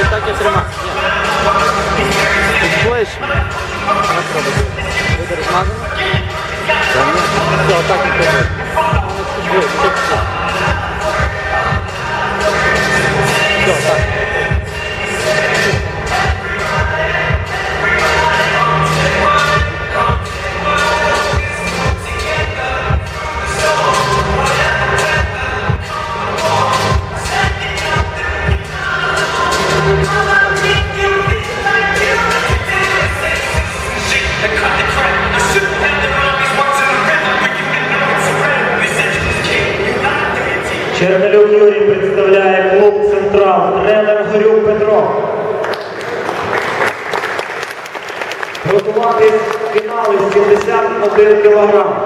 і так і тримати. Ближче. Вибір змазано. Все, отак і тримати. Чернелюк Юрій представляє клуб Централ, тренер Горюк Петро. Готуватись фінали 71 кілограм.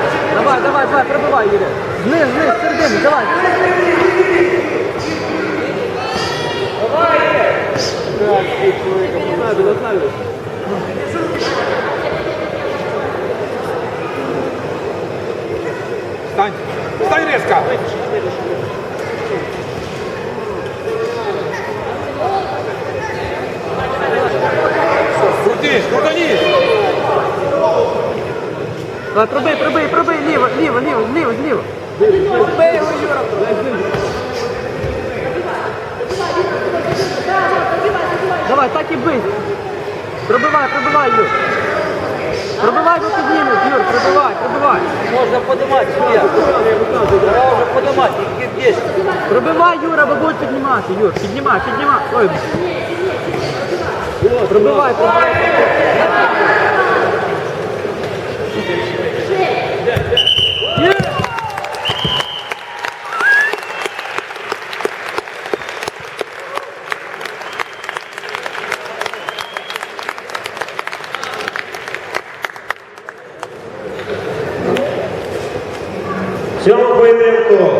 Давай, давай, давай, пробивай, Юрій. Вниз, вниз, середину, давай. давай. Встань. Встань резко. Крутись, крутанись. Давай, пробий, пробий, пробий, ліво, ліво, ліво, ліво, ліво. Пробий його, Юра. Давай, так і бий. Пробивай, пробивай, Юр. Пробивай, бо піднімеш, Юр, пробивай, пробивай. Можно поднимать себя. Пора уже поднимать, их здесь. Пробивай, Юра, бо будуть піднімати, Юр. Піднімай, піднімай. Ой. Пробивай, пробивай. В цьому поєдинку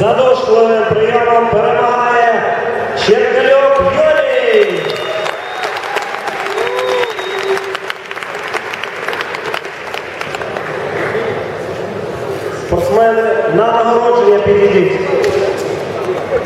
задушливим прийомом перемагає Черкальок Юрій. Спортсмени на нагородження підійдіть.